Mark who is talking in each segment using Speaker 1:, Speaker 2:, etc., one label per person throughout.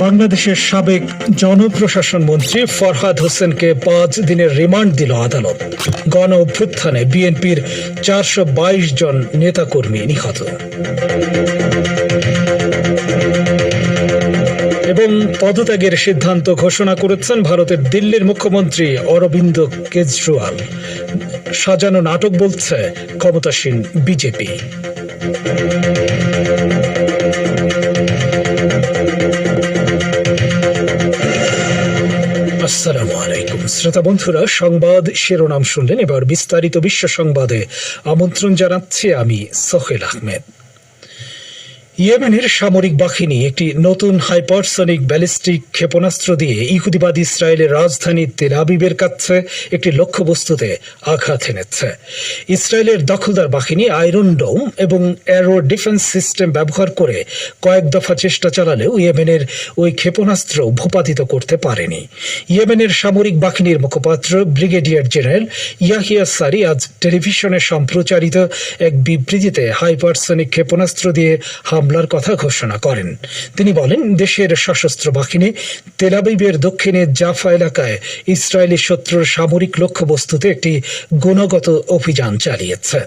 Speaker 1: বাংলাদেশের সাবেক জনপ্রশাসন মন্ত্রী ফরহাদ হোসেনকে পাঁচ দিনের রিমান্ড দিল আদালত। গণ অভ্যুত্থানে বিএনপির চারশো বাইশ জন নেতাকর্মী নিহত। এবং পদত্যাগের সিদ্ধান্ত ঘোষণা করেছেন ভারতের দিল্লির মুখ্যমন্ত্রী অরবিন্দ কেজরিওয়াল। সাজানো নাটক বলছে ক্ষমতাসীন বিজেপি। আসসালামু আলাইকুম। শ্রোতা বন্ধুরা, সংবাদ শিরোনাম শুনলেন। এবার বিস্তারিত বিশ্ব সংবাদে আমন্ত্রণ জানাচ্ছি আমি সোহেল আহমেদ। ইয়েমেনের সামরিক বাহিনী একটি নতুন হাইপারসনিক ব্যালিস্টিক ক্ষেপণাস্ত্র দিয়ে ইহুদিবাদ ইসরায়েলের রাজধানী তেল আবিবের কাছে একটি লক্ষ্যবস্তুতে আঘাত এনেছে। ইসরায়েলের দখলদার বাহিনী আয়রন ডোম এবং অ্যারো ডিফেন্স সিস্টেম ব্যবহার করে কয়েক দফা চেষ্টা চালালেও ইয়েমেনের ওই ক্ষেপণাস্ত্র ভূপাতিত করতে পারেনি। ইয়েমেনের সামরিক বাহিনীর মুখপাত্র ব্রিগেডিয়ার জেনারেল ইয়াহিয়া সারি আজ টেলিভিশনে সম্প্রচারিত এক বিবৃতিতে হাইপারসনিক ক্ষেপণাস্ত্র দিয়ে হামলার কথা ঘোষণা করেন। তিনি বলেন, দেশের সশস্ত্র বাহিনী তেলাবিবের দক্ষিণে জাফা এলাকায় ইসরায়েলি শত্রুর সামরিক লক্ষ্যবস্তুতে একটি গুণগত অভিযান চালিয়েছে।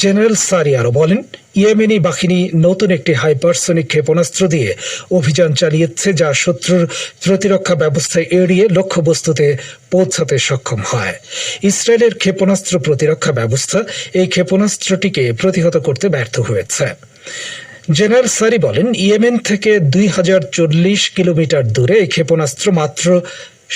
Speaker 1: জেনারেল সারি আরও বলেন, ইয়েমেনি বাহিনী নতুন একটি হাইপারসনিক ক্ষেপণাস্ত্র দিয়ে অভিযান চালিয়েছে, যা শত্রুর প্রতিরক্ষা ব্যবস্থায় এড়িয়ে লক্ষ্যবস্তুতে পৌঁছাতে সক্ষম হয়। ইসরায়েলের ক্ষেপণাস্ত্র প্রতিরক্ষা ব্যবস্থা এই ক্ষেপণাস্ত্রটিকে প্রতিহত করতে ব্যর্থ হয়েছে। জেনারেল সারি বলেন ইয়েমেন থেকে দুই হাজার চল্লিশ কিলোমিটার দূরে এই ক্ষেপণাস্ত্র মাত্র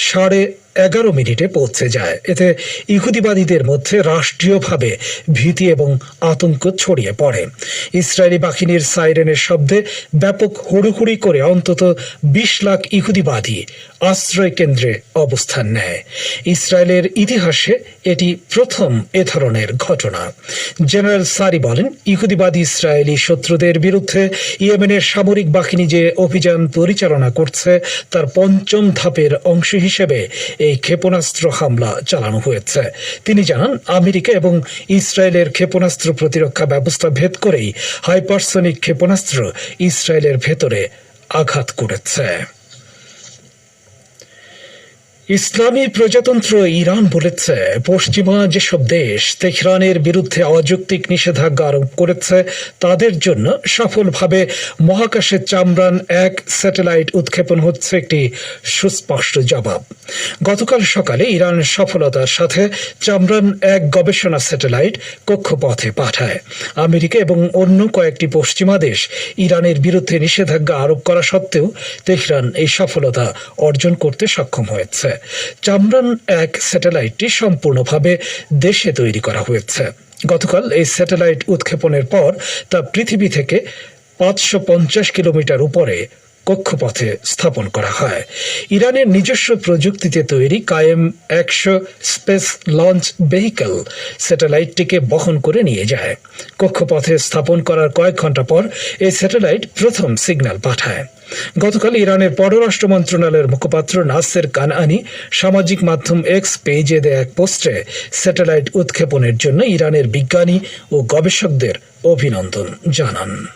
Speaker 1: সাড়ে এগারো মিনিটে পৌঁছে যায়। এতে ইহুদিবাদীদের মধ্যে রাষ্ট্রীয়ভাবে ভীতি এবং আতঙ্ক ছড়িয়ে পড়ে। ইসরায়েলি বাহিনীর সাইরেনের শব্দে ব্যাপক হুড়ুহুড়ি করে অন্তত বিশ লাখ ইহুদিবাদী আশ্রয় কেন্দ্রে অবস্থান নেয়। ইসরায়েলের ইতিহাসে এটি প্রথম এ ধরনের ঘটনা। জেনারেল সারি বলেন, ইহুদিবাদী ইসরায়েলি শত্রুদের বিরুদ্ধে ইয়েমেনের সামরিক বাহিনী যে অভিযান পরিচালনা করছে, তার পঞ্চম ধাপের অংশ হিসেবে এই ক্ষেপণাস্ত্র হামলা চালানো হয়েছে। তিনি জানান, আমেরিকা এবং ইসরায়েলের ক্ষেপণাস্ত্র প্রতিরক্ষা ব্যবস্থা ভেদ করেই হাইপারসনিক ক্ষেপণাস্ত্র ইসরায়েলের ভেতরে আঘাত করেছে। ইসলামী প্রজাতন্ত্র ইরান বলেছে, পশ্চিমা যেসব দেশ তেহরানের বিরুদ্ধে অযৌক্তিক নিষেধাজ্ঞা আরোপ করেছে, তাদের জন্য সফলভাবে মহাকাশে চামরান এক স্যাটেলাইট উৎক্ষেপণ হচ্ছে একটি সুস্পষ্ট জবাব। গতকাল সকালে ইরান সফলতার সাথে চামরান এক গবেষণা স্যাটেলাইট কক্ষপথে পাঠায়। আমেরিকা এবং অন্য কয়েকটি পশ্চিমা দেশ ইরানের বিরুদ্ধে নিষেধাজ্ঞা আরোপ করা সত্ত্বেও তেহরান এই সফলতা অর্জন করতে সক্ষম হয়েছে। চামরান এক স্যাটেলাইটটি সম্পূর্ণভাবে দেশে তৈরি করা হয়েছে। গতকাল এই স্যাটেলাইট উৎক্ষেপণের পর তা পৃথিবী থেকে পাঁচশো পঞ্চাশ কিলোমিটার উপরে কক্ষপথে স্থাপন করা হয়। ইরানের নিজস্ব প্রযুক্তিতে তৈরি কায়েম একশো স্পেস লঞ্চ ভেহিকল স্যাটেলাইটটিকে বহন করে নিয়ে যায়। কক্ষপথে স্থাপন করার কয়েক ঘণ্টা পর এই স্যাটেলাইট প্রথম সিগন্যাল পাঠায়। গতকাল ইরানের পররাষ্ট্র মন্ত্রণালয়ের মুখপাত্র নাসের কানআনি সামাজিক মাধ্যম এক্স পেজে দেয়া এক পোস্টে স্যাটেলাইট উৎক্ষেপণের জন্য ইরানের বিজ্ঞানী ও গবেষকদের অভিনন্দন জানান।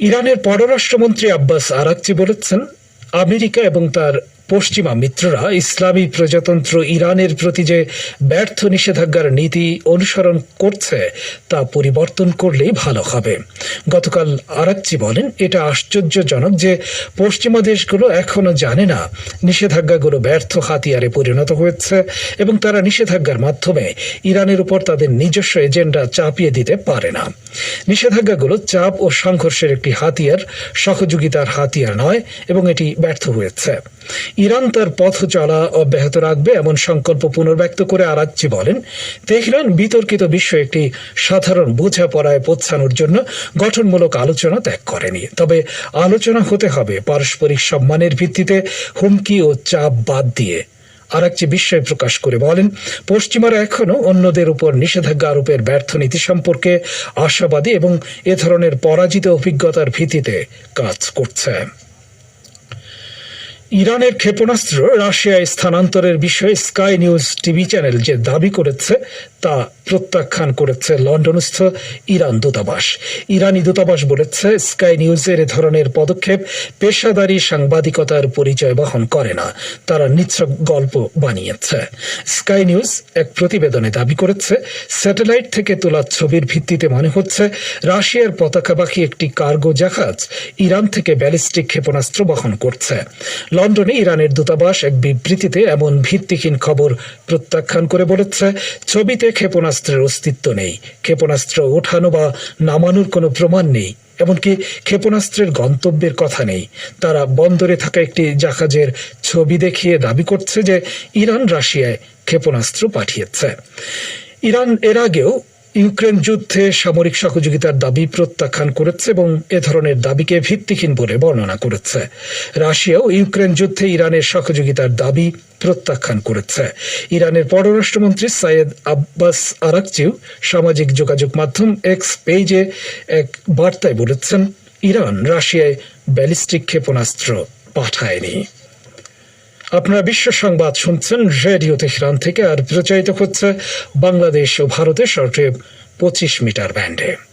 Speaker 1: ইরানের পররাষ্ট্রমন্ত্রী আব্বাস আরাকচি বলেছেন আমেরিকা এবং তার পশ্চিমা মিত্ররা ইসলামী প্রজাতন্ত্র ইরানের প্রতি যে ব্যর্থ নিষেধাজ্ঞার নীতি অনুসরণ করছে, তা পরিবর্তন করলেই ভালো হবে। গতকাল আরাকচি বলেন, এটা আশ্চর্যজনক যে পশ্চিমা দেশগুলো এখনও জানে না নিষেধাজ্ঞাগুলো ব্যর্থ হাতিয়ারে পরিণত হয়েছে এবং তারা নিষেধাজ্ঞার মাধ্যমে ইরানের উপর তাদের নিজস্ব এজেন্ডা চাপিয়ে দিতে পারে না। নিষেধাজ্ঞাগুলো চাপ ও সংঘর্ষের একটি হাতিয়ার, সহযোগিতার হাতিয়ার নয় এবং এটি ব্যর্থ হয়েছে। ইরান তার পথ চলা অব্যাহত রাখবে এমন সংকল্প পুনর্ব্যক্ত করে আরাকচি বলেন। তেহরান বিতর্কিত বিশ্ব একটি সাধারণ বোঝাপড়ায় পৌঁছানোর জন্য গঠনমূলক আলোচনা ত্যাগ করেনি। তবে আলোচনা হতে হবে পারস্পরিক সম্মানের ভিত্তিতে হুমকি ও চাপ বাদ দিয়ে। আরাকচি বিস্ময় প্রকাশ করে বলেন, পশ্চিমারা এখনও অন্যদের উপর নিষেধাজ্ঞা আরোপের ব্যর্থ নীতি সম্পর্কে আশাবাদী এবং এ ধরনের পরাজিত অভিজ্ঞতার ভিত্তিতে কাজ করছে। ইরানের ক্ষেপণাস্ত্র রাশিয়ায় স্থানান্তরের বিষয়ে স্কাই নিউজ টিভি চ্যানেল যে দাবি করেছে, তা প্রত্যাখ্যান করেছে লন্ডনস্থ ইরান দূতাবাস। ইরানি দূতাবাস বলেছে, স্কাই নিউজের এ ধরনের পদক্ষেপ পেশাদারী সাংবাদিকতার পরিচয় বহন করে না, তারা নিছক গল্প বানিয়েছে। স্কাই নিউজ এক প্রতিবেদনে দাবি করেছে, স্যাটেলাইট থেকে তোলা ছবির ভিত্তিতে মনে হচ্ছে, রাশিয়ার পতাকাবাহী একটি কার্গো জাহাজ ইরান থেকে ব্যালিস্টিক ক্ষেপণাস্ত্র বহন করছে। লন্ডনে ইরানের দূতাবাস এক বিবৃতিতে এমন ভিত্তিহীন খবর প্রত্যাখ্যান করে বলেছে, ছবিতে ক্ষেপণাস্ত্রের অস্তিত্ব নেই। ক্ষেপণাস্ত্র ওঠানো বা নামানোর কোনো প্রমাণ নেই, এমনকি ক্ষেপণাস্ত্রের গন্তব্যের কথা নেই। তারা বন্দরে থাকা একটি জাহাজের ছবি দেখিয়ে দাবি করছে যে, ইরান রাশিয়ায় ক্ষেপণাস্ত্র পাঠিয়েছে। ইরান এর আগেও ইউক্রেন যুদ্ধে সামরিক সহযোগিতার দাবি প্রত্যাখ্যান করেছে এবং এ ধরনের দাবিকে ভিত্তিহীন বলে বর্ণনা করেছে। রাশিয়াও ইউক্রেন যুদ্ধে ইরানের সহযোগিতার দাবি প্রত্যাখ্যান করেছে। ইরানের পররাষ্ট্রমন্ত্রী সাইয়েদ আব্বাস আরাকচিউ সামাজিক যোগাযোগ মাধ্যম এক্স পেজে এক বার্তায় বলেছেন, ইরান রাশিয়ায় ব্যালিস্টিক ক্ষেপণাস্ত্র পাঠায়নি। আপনারা বিশ্ব সংবাদ শুনছেন রেডিও তেহরান থেকে, আর প্রচারিত হচ্ছে বাংলাদেশ ও ভারতের শর্টওয়েভ পঁচিশ মিটার ব্যান্ডে।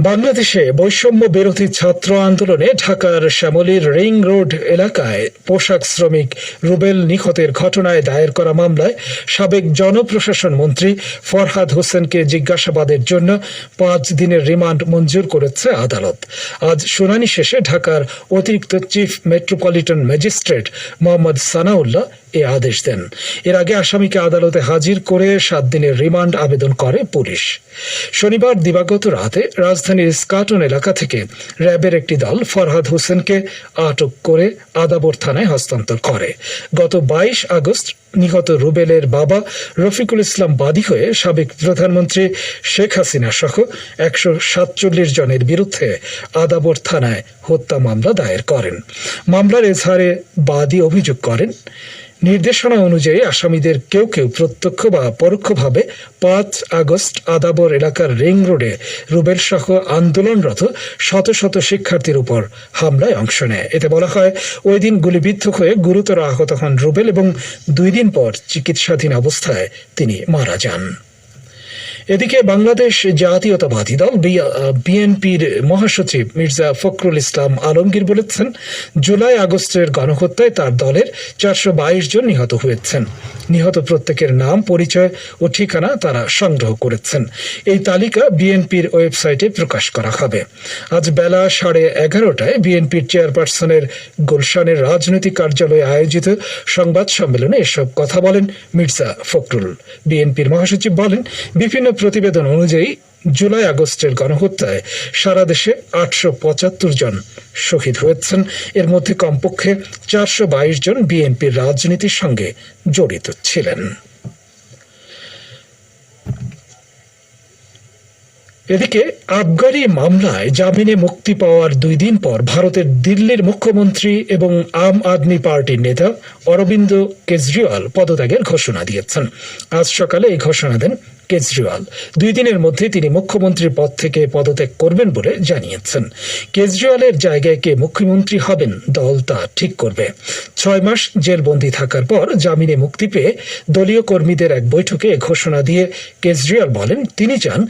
Speaker 1: বাংলাদেশে বৈষম্য বিরোধী ছাত্র আন্দোলনে ঢাকার শ্যামলীর রিং রোড এলাকায় পোশাক শ্রমিক রুবেল নিখতের ঘটনায় দায়ের করা মামলায় সাবেক জনপ্রশাসন মন্ত্রী ফরহাদ হোসেনকে জিজ্ঞাসাবাদের জন্য পাঁচ দিনের রিমান্ড মঞ্জুর করেছে আদালত। আজ শুনানি শেষে ঢাকার অতিরিক্ত chief metropolitan magistrate Mohammad Sanaullah এ আদেশ দেন। এর আগে আসামিকে আদালতে হাজির করে সাত দিনের রিমান্ড আবেদন করে পুলিশ। শনিবার দিবাগত রাতে রাজধানীর স্কাটন এলাকা থেকে র্যাবের একটি দল ফরহাদ হোসেনকে আটক করে আদাবর থানায় হস্তান্তর করে। গত বাইশ আগস্ট নিহত রুবেলের বাবা রফিকুল ইসলাম বাদী হয়ে সাবেক প্রধানমন্ত্রী শেখ হাসিনা সহ একশো সাতচল্লিশ জনের বিরুদ্ধে আদাবর থানায় হত্যা মামলা দায়ের করেন। মামলার এজাহারে বাদী অভিযোগ করেন নির্দেশনা অনুযায়ী আসামিদের কেউ কেউ প্রত্যক্ষ বা পরোক্ষভাবে পাঁচ আগস্ট আদাবর এলাকার রিং রোডে রুবেল সহ আন্দোলনরত শত শত শিক্ষার্থীর উপর হামলায় অংশ নেয়। এতে বলা হয়, ওই দিন গুলিবিদ্ধ হয়ে গুরুতর আহত হন রুবেল এবং দুই দিন পর চিকিৎসাধীন অবস্থায় তিনি মারা যান। এদিকে বাংলাদেশ জাতীয়তাবাদী দল বিএনপির মহাসচিব মির্জা ফখরুল ইসলাম আলমগীর বলেছেন, জুলাই আগস্টের গণহত্যায় তার দলের চারশো বাইশ জন নিহত হয়েছেন। নিহত প্রত্যেকের নাম, পরিচয় ও ঠিকানা তারা সংগ্রহ করেছেন। এই তালিকা বিএনপির ওয়েবসাইটে প্রকাশ করা হবে। আজ বেলা সাড়ে এগারোটায় বিএনপির চেয়ারপারসনের গুলশানের রাজনৈতিক কার্যালয়ে আয়োজিত সংবাদ সম্মেলনে এসব কথা বলেন মির্জা ফখরুল। বিএনপির মহাসচিব বলেন, বিভিন্ন প্রতিবেদন অনুযায়ী জুলাই আগস্টের গণহত্যায় সারা দেশে আটশো পঁচাত্তর জন শহীদ হয়েছেন। এর মধ্যে কমপক্ষে চারশো বাইশ জন বিএনপির রাজনীতির সঙ্গে জড়িত ছিলেন। এদিকে আবগারি মামলায় জামিনে মুক্তি পাওয়ার দুই দিন পর ভারতের দিল্লির মুখ্যমন্ত্রী এবং আম আদমি পার্টির নেতা অরবিন্দ কেজরিওয়াল পদত্যাগের ঘোষণা দিয়েছেন। আজ সকালে এই ঘোষণা দেন কেজরিওয়াল। দুই দিনের মধ্যে তিনি মুখ্যমন্ত্রীর পদ থেকে পদত্যাগ করবেন বলে জানিয়েছেন। কেজরিওয়ালের জায়গায় কে মুখ্যমন্ত্রী হবেন, দল তা ঠিক করবে। ছয় মাস জেলবন্দি থাকার পর জামিনে মুক্তি পেয়ে দলীয় কর্মীদের এক বৈঠকে ঘোষণা দিয়ে কেজরিওয়াল বলেন, তিনি চান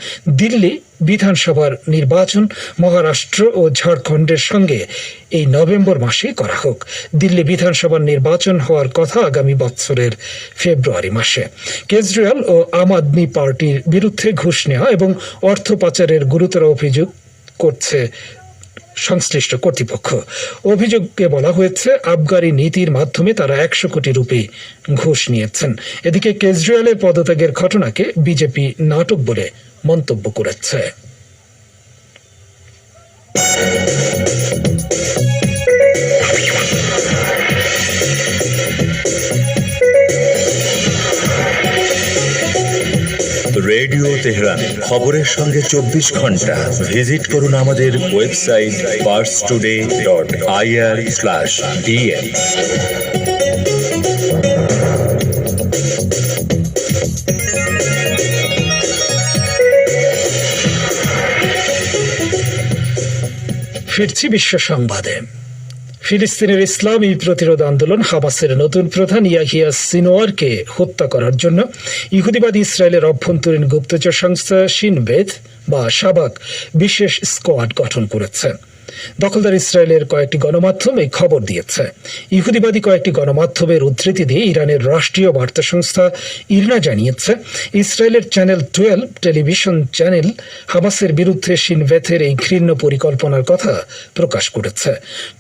Speaker 1: দিল্লি বিধানসভার নির্বাচন মহারাষ্ট্র ও ঝাড়খণ্ডের সঙ্গে এই নভেম্বর মাসে করা হোক। দিল্লি বিধানসভার নির্বাচন হওয়ার কথা আগামী বছরের ফেব্রুয়ারি মাসে। কেজরিওয়াল ও আম আদমি পার্টির বিরুদ্ধে ঘুষ নেওয়া এবং অর্থ পাচারের গুরুতর অভিযোগ করছে সংশ্লিষ্ট কর্তৃপক্ষ। অভিযোগে বলা হয়েছে, আবগারি নীতির মাধ্যমে তারা একশো কোটি রুপি ঘুষ নিয়েছেন। এদিকে কেজরিওয়ালের পদত্যাগের ঘটনাকে বিজেপি নাটক বলে মন্তব্য করেছে।
Speaker 2: রেডিও তেহরান, খবরের সঙ্গে চব্বিশ ঘণ্টা। ভিজিট করুন আমাদের website Pars Today dot IR slash DN
Speaker 1: ফিরছি বিশ্ব সংবাদে। ফিলিস্তিনের ইসলামী প্রতিরোধ আন্দোলন হামাসের নতুন প্রধান ইয়াহিয়া সিনোয়ারকে হত্যা করার জন্য ইহুদিবাদী ইসরায়েলের অভ্যন্তরীণ গুপ্তচর সংস্থা সিনবেদ বা সাবাক বিশেষ স্কোয়াড গঠন করেছে। দখলদার ইসরায়েলের কয়েকটি গণমাধ্যম এই খবর দিয়েছে। ইহুদিবাদী কয়েকটি গণমাধ্যমের উদ্ধৃতি দিয়ে ইরানের রাষ্ট্রীয় বার্তা সংস্থা ইরনা জানিয়েছে, ইসরায়েলের চ্যানেল টুয়েলভ টেলিভিশন চ্যানেল হামাসের বিরুদ্ধে সিনভেথের এই ঘৃণ্য পরিকল্পনার কথা প্রকাশ করেছে।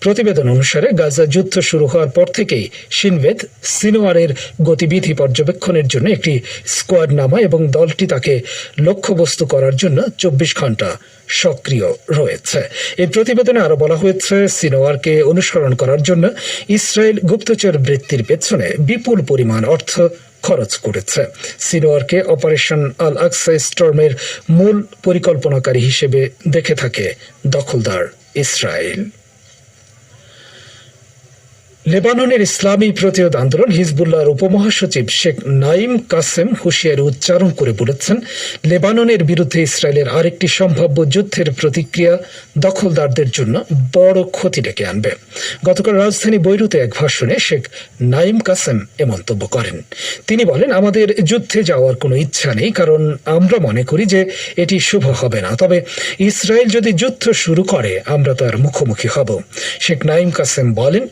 Speaker 1: প্রতিবেদন অনুসারে গাজা যুদ্ধ শুরু হওয়ার পর থেকেই সিনভেদ সিনোয়ারের গতিবিধি পর্যবেক্ষণের জন্য একটি স্কোয়াড নামায় এবং দলটি তাকে লক্ষ্যবস্তু করার জন্য চব্বিশ ঘণ্টা সক্রিয় রয়েছে। এই প্রতিবেদনে আরও বলা হয়েছে, সিনোয়ারকে অনুসরণ করার জন্য ইসরায়েল গুপ্তচর বৃত্তির পেছনে বিপুল পরিমাণ অর্থ খরচ করেছে। সিনোয়ারকে অপারেশন আল আকসা স্টর্মের মূল পরিকল্পনাকারী হিসেবে দেখে থাকে দখলদার ইসরায়েল। লেবাননের ইসলামী প্রতিরোধ আন্দোলন হিজবুল্লাহর উপমহাসচিব শেখ নাইম কাসেম হুঁশিয়ারি উচ্চারণ করে বলেছেন, লেবাননের বিরুদ্ধে ইসরায়েলের আরেকটি সম্ভাব্য যুদ্ধের প্রতিক্রিয়া দখলদারদের জন্য বড় ক্ষতি ডেকে আনবে। গতকাল রাজধানী বৈরুতে এক ভাষণে শেখ নাইম কাসেম এ মন্তব্য করেন। তিনি বলেন, আমাদের যুদ্ধে যাওয়ার কোনো ইচ্ছা নেই, কারণ আমরা মনে করি যে এটি শুভ হবে না। তবে ইসরায়েল যদি যুদ্ধ শুরু করে, আমরা তার মুখোমুখি হব। শেখ নাইম কাসেম বলেন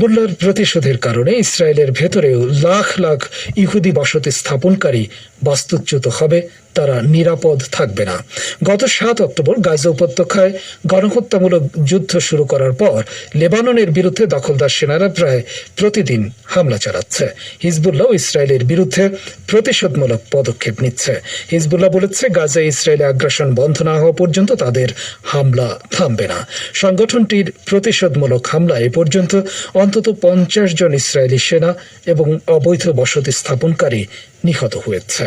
Speaker 1: হিজবুল্লাহর প্রতিশোধের কারণে ইসরায়েলের ভেতরেও লাখ লাখ ইহুদি বসতি স্থাপনকারী বাস্তুচ্যুত হবে। তারা নিরাপদ থাকবে না। গত সাত অক্টোবর গাজা উপত্যকায় গণহত্যামূলক যুদ্ধ শুরু করার পর লেবাননের বিরুদ্ধে দখলদার সেনারা প্রায় প্রতিদিন হামলা চালাচ্ছে। হিজবুল্লাহ ইসরায়েলের বিরুদ্ধে প্রতিশোধমূলক পদক্ষেপ নিচ্ছে। হিজবুল্লাহ বলেছে গাজায় ইসরায়েলে আগ্রাসন বন্ধ না হওয়া পর্যন্ত তাদের হামলা থামবে না। সংগঠনটির প্রতিশোধমূলক হামলা এ পর্যন্ত অন্তত পঞ্চাশ জন ইসরায়েলি সেনা এবং অবৈধ বসতি স্থাপনকারী নিহত হয়েছে।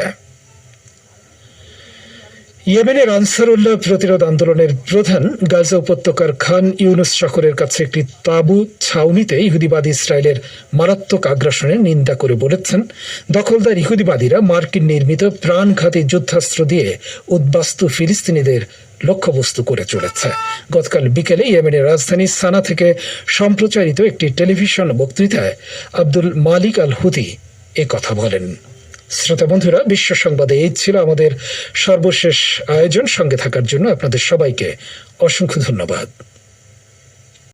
Speaker 1: ইয়েমেনের আনসারুল্লাহ প্রতিরোধ আন্দোলনের প্রধান গাজা উপত্যকার খান ইউনুস শহরের কাছে একটি তাঁবু ছাউনিতে ইহুদিবাদী ইসরায়েলের মারাত্মক আগ্রাসনের নিন্দা করে বলেছেন। দখলদার ইহুদিবাদীরা মার্কিন নির্মিত প্রাণঘাতী যুদ্ধাস্ত্র দিয়ে উদ্বাস্তু ফিলিস্তিনিদের লক্ষ্যবস্তু করে চলেছে। গতকাল বিকেলে ইয়েমেনের রাজধানী সানা থেকে সম্প্রচারিত একটি টেলিভিশন বক্তৃতায় আব্দুল মালিক আল হুদি কথা বলেন। শ্রোতা বন্ধুরা, বিশ্ব সংবাদে এই ছিল আমাদের সর্বশেষ আয়োজন সঙ্গে থাকার জন্য আপনাদের সবাইকে অসংখ্য ধন্যবাদ।